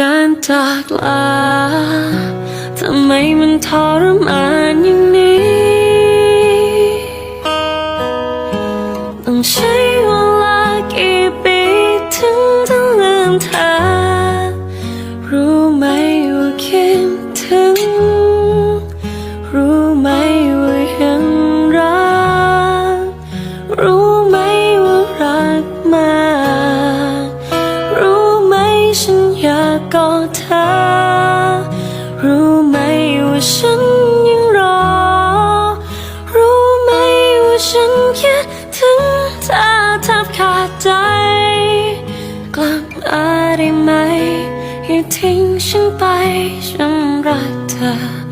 การจากลาทำไมมันทรมานอย่างนี้ ต้องใช้เวลากี่ปีถึงจะลืมเธอ รู้ไหมว่าคิดถึง รู้ไหมว่ายังรักรู้ากกอดเธอ รู้ไหมว่าฉันยังรอ รู้ไหมว่าฉันคิดถึงเธอแทบขาดใจ กลับมาได้ไหมอย่าทิ้งฉันไปฉันรักเธอ